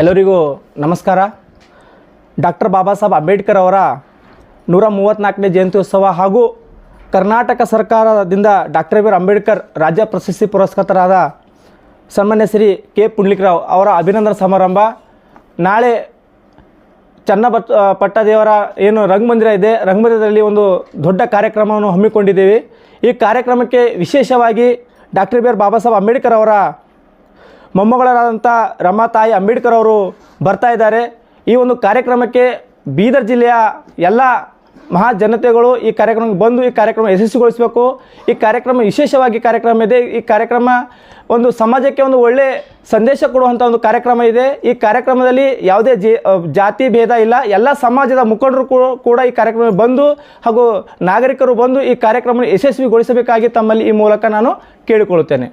ಎಲ್ಲರಿಗೂ ನಮಸ್ಕಾರ. ಡಾಕ್ಟರ್ ಬಾಬಾ ಸಾಹೇಬ್ ಅಂಬೇಡ್ಕರ್ ಅವರ ನೂರ ಮೂವತ್ತ್ನಾಲ್ಕನೇ ಜಯಂತ್ಯೋತ್ಸವ ಹಾಗೂ ಕರ್ನಾಟಕ ಸರ್ಕಾರದಿಂದ ಡಾಕ್ಟರ್ ಬಿ ಆರ್ ಅಂಬೇಡ್ಕರ್ ರಾಜ್ಯ ಪ್ರಶಸ್ತಿ ಪುರಸ್ಕೃತರಾದ ಸನ್ಮಾನ್ಯ ಶ್ರೀ ಕೆ ಪುಂಡ್ಲಿಕ್ರಾವ್ ಅವರ ಅಭಿನಂದನ ಸಮಾರಂಭ. ನಾಳೆ ಚನ್ನಬತ್ ಪಟ್ಟದೇವರ ಏನು ರಂಗಮಂದಿರ ಇದೆ. ರಂಗಮಂದಿರದಲ್ಲಿ ಒಂದು ದೊಡ್ಡ ಕಾರ್ಯಕ್ರಮವನ್ನು ಹಮ್ಮಿಕೊಂಡಿದ್ದೇವೆ. ಈ ಕಾರ್ಯಕ್ರಮಕ್ಕೆ ವಿಶೇಷವಾಗಿ doctor B R Baba Saheb Ambedkar ಅವರ ಮೊಮ್ಮಗಳಾದಂಥ ರಮಾತಾಯಿ ಅಂಬೇಡ್ಕರ್ ಅವರು ಬರ್ತಾ ಇದ್ದಾರೆ. ಈ ಒಂದು ಕಾರ್ಯಕ್ರಮಕ್ಕೆ ಬೀದರ್ ಜಿಲ್ಲೆಯ ಎಲ್ಲ ಮಹಾ ಜನತೆಗಳು ಈ ಕಾರ್ಯಕ್ರಮಕ್ಕೆ ಬಂದು ಈ ಕಾರ್ಯಕ್ರಮ ಯಶಸ್ವಿಗೊಳಿಸಬೇಕು. ಈ ಕಾರ್ಯಕ್ರಮ ವಿಶೇಷವಾಗಿ ಕಾರ್ಯಕ್ರಮ ಇದೆ. ಈ ಕಾರ್ಯಕ್ರಮ ಒಂದು ಸಮಾಜಕ್ಕೆ ಒಂದು ಒಳ್ಳೆ ಸಂದೇಶ ಕೊಡುವಂಥ ಒಂದು ಕಾರ್ಯಕ್ರಮ ಇದೆ. ಈ ಕಾರ್ಯಕ್ರಮದಲ್ಲಿ ಯಾವುದೇ ಜಾತಿ ಭೇದ ಇಲ್ಲ. ಎಲ್ಲ ಸಮಾಜದ ಮುಖಂಡರು ಕೂಡ ಈ ಕಾರ್ಯಕ್ರಮ ಬಂದು ಹಾಗೂ ನಾಗರಿಕರು ಬಂದು ಈ ಕಾರ್ಯಕ್ರಮ ಯಶಸ್ವಿಗೊಳಿಸಬೇಕಾಗಿ ತಮ್ಮಲ್ಲಿ ಈ ಮೂಲಕ ನಾನು ಕೇಳಿಕೊಳ್ಳುತ್ತೇನೆ.